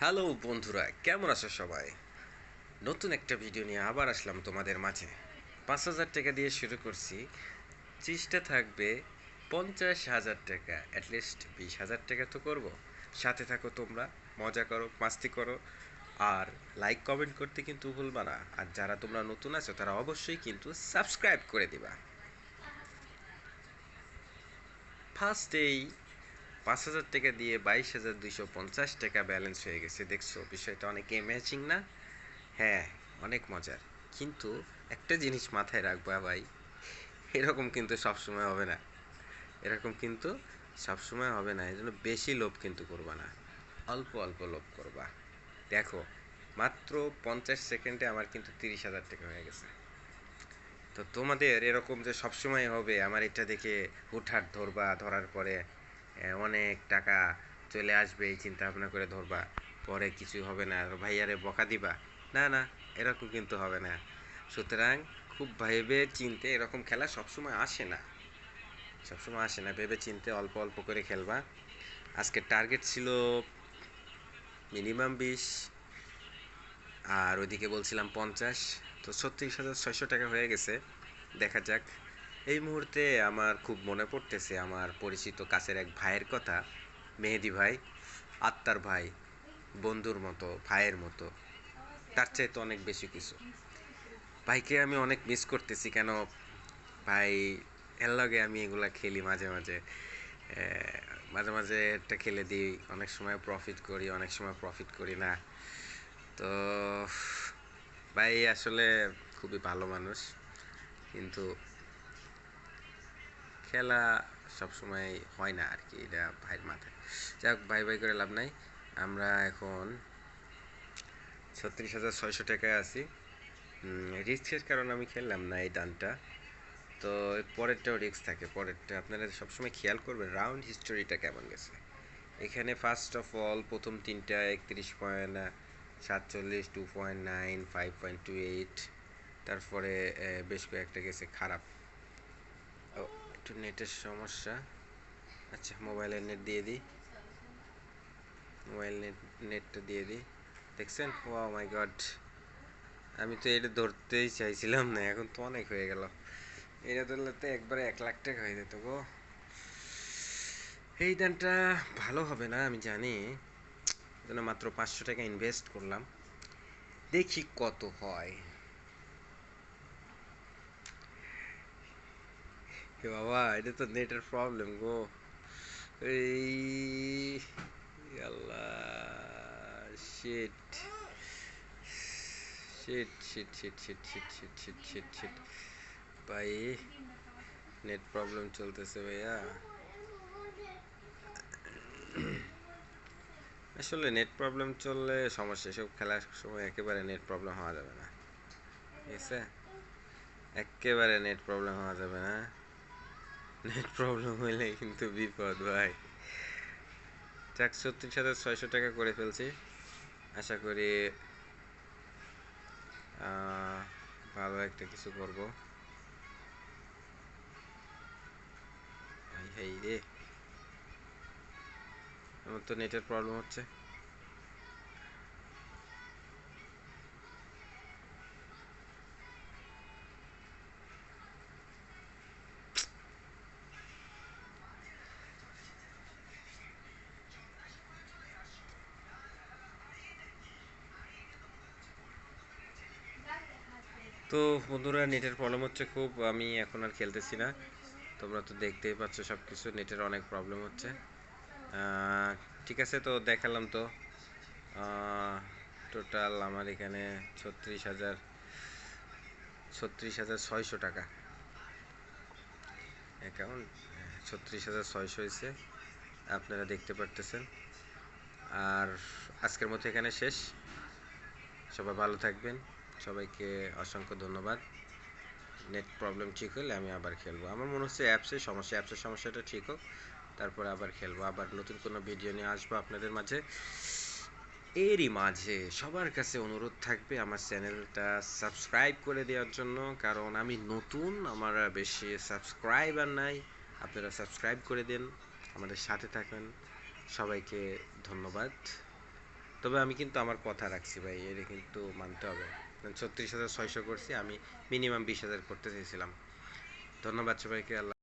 Hello বন্ধুরা, কেমন আছো সবাই? নতুন একটা ভিডিও নিয়ে আবার আসলাম তোমাদের মাঝে। পাঁচ হাজার টাকা দিয়ে শুরু করছি। চেষ্টা থাকবে পঞ্চাশ হাজার টাকা অ্যাটলিস্ট বিশ হাজার টাকা তো করব। সাথে থাকো তোমরা, মজা করো, মাস্তি করো। আর লাইক কমেন্ট করতে কিন্তু ভুলবা না। আর যারা তোমরা নতুন আছো, তারা অবশ্যই কিন্তু সাবস্ক্রাইব করে দিবা। ফার্স্টেই পাঁচ হাজার টাকা দিয়ে বাইশ হাজার দুইশো পঞ্চাশ টাকা ব্যালেন্স হয়ে গেছে। দেখছ, বিষয়টা অনেক ম্যাচিং না? হ্যাঁ অনেক মজার। কিন্তু একটা জিনিস মাথায় রাখবা ভাই, এরকম কিন্তু সবসময় হবে না। এরকম কিন্তু সবসময় হবে না এই জন্য বেশি লোভ কিন্তু করবা না। অল্প অল্প লোভ করবা। দেখো, মাত্র পঞ্চাশ সেকেন্ডে আমার কিন্তু তিরিশ হাজার টাকা হয়ে গেছে। তো তোমাদের এরকম যে সবসময় হবে, আমার এটা দেখে হুটহাট ধরবা, ধরার পরে অনেক টাকা চলে আসবে, এই চিন্তা ভাবনা করে ধরবা। পরে কিছু হবে না। ভাইয়ারে বকা দিবা? না না, এরকম কিন্তু হবে না। সুতরাং খুব ভেবে চিনতে এরকম খেলা সবসময় আসে না। সবসময় আসে না। ভেবে চিনতে অল্প অল্প করে খেলবা। আজকের টার্গেট ছিল মিনিমাম বিশ, আর ওইদিকে বলছিলাম পঞ্চাশ। তো ছত্রিশ হাজার ছয়শো টাকা হয়ে গেছে। দেখা যাক। এই মুহূর্তে আমার খুব মনে পড়তেছে আমার পরিচিত কাছের এক ভাইয়ের কথা, মেহেদি ভাই, আত্মার ভাই, বন্ধুর মতো, ভাইয়ের মতো। তার চাইতে অনেক বেশি কিছু। ভাইকে আমি অনেক মিস করতেছি কেন? ভাই, এর লগে আমি এগুলা খেলি মাঝে মাঝে। মাঝে মাঝে একটা খেলে দিই, অনেক সময় প্রফিট করি, অনেক সময় প্রফিট করি না। তো, ভাই আসলে খুবই ভালো মানুষ। কিন্তু খেলা সবসময় হয় না আর কি এটা ভাইয়ের মাথায় যাক, ভাই ভাই করে লাভ নাই। আমরা এখন ছত্রিশ হাজার ছয়শো টাকায় আছি। রিস্কের কারণে আমি খেললাম না এই ডানটা তো পরেরটাও রিস্ক থাকে, পরেরটা আপনারা সবসময় খেয়াল করবেন, রাউন্ড হিস্টোরিটা কেমন গেছে। এখানে ফার্স্ট অফ অল প্রথম তিনটা একত্রিশ পয়েন্ট, সাতচল্লিশ two point nine five point two eight তারপরে বেশ কয়েকটা গেছে খারাপ। একটু নেটের সমস্যা। আচ্ছা মোবাইলের নেট দিয়ে দিই। মোবাইল নেট, নেটটা দিয়ে দিই। দেখছেন? ও মাই গড আমি তো এটা ধরতেই চাইছিলাম না, এখন তো অনেক হয়ে গেল। এটা ধরলে তো একবারে এক লাখ টাকা হয়ে যেত গো। এই দানটা ভালো হবে না, আমি জানি। জন্য মাত্র পাঁচশো টাকা ইনভেস্ট করলাম। দেখি কত হয়। এ বাবা, এটা তো নেটের প্রবলেম গো। এই, Allah shit shit shit shit shit shit shit shit shit shit ভাই নেট প্রবলেম চলতেছে ভাইয়া। আসলে নেট প্রবলেম চললে সমস্যা, এসব খেলার সময় একেবারে নেট প্রবলেম হওয়া যাবে না। ঠিক আছে? একেবারে নেট প্রবলেম হওয়া যাবে না। নেট প্রবলেম হইলে কিন্তু বিপদ, ভাই। ছত্রিশ হাজার ছয়শো টাকা করে ফেলছি। আশা করি ভালো একটা কিছু করব। হাই রে। আমার তো নেটের প্রবলেম হচ্ছে। তো বন্ধুরা, নেটের প্রবলেম হচ্ছে খুব। আমি এখন আর খেলতেছি না। তোমরা তো দেখতেই পাচ্ছ সব কিছু নেটের অনেক প্রবলেম হচ্ছে। ঠিক আছে তো, দেখালাম তো। টোটাল আমার এখানে ছত্রিশ হাজার ছত্রিশ হাজার ছয়শো টাকা। অ্যাকাউন্ট ছত্রিশ হাজার ছয়শো হয়েছে। আপনারা দেখতে পারতেছেন। আর আজকের মতো এখানে শেষ। সবাই ভালো থাকবেন। সবাইকে অসংখ্য ধন্যবাদ। নেট প্রবলেম ঠিক হলে আমি আবার খেলব। আমার মনে হচ্ছে অ্যাপসের সমস্যা, অ্যাপসের সমস্যাটা ঠিক হোক, তারপরে আবার খেলব। আবার নতুন কোনো ভিডিও নিয়ে আসব আপনাদের মাঝে। এরই মাঝে সবার কাছে অনুরোধ থাকবে আমার চ্যানেলটা সাবস্ক্রাইব করে দেওয়ার জন্য, কারণ আমি নতুন, আমার বেশি সাবস্ক্রাইবার নাই। আপনারা সাবস্ক্রাইব করে দিন, আমাদের সাথে থাকেন। সবাইকে ধন্যবাদ। তবে আমি কিন্তু আমার কথা রাখছি ভাই, এটা কিন্তু মানতে হবে। ছত্রিশ হাজার ছয়শো করছি আমি মিনিমাম বিশ হাজার করতে চেয়েছিলাম। ধন্যবাদ সবাইকে আল্লাহ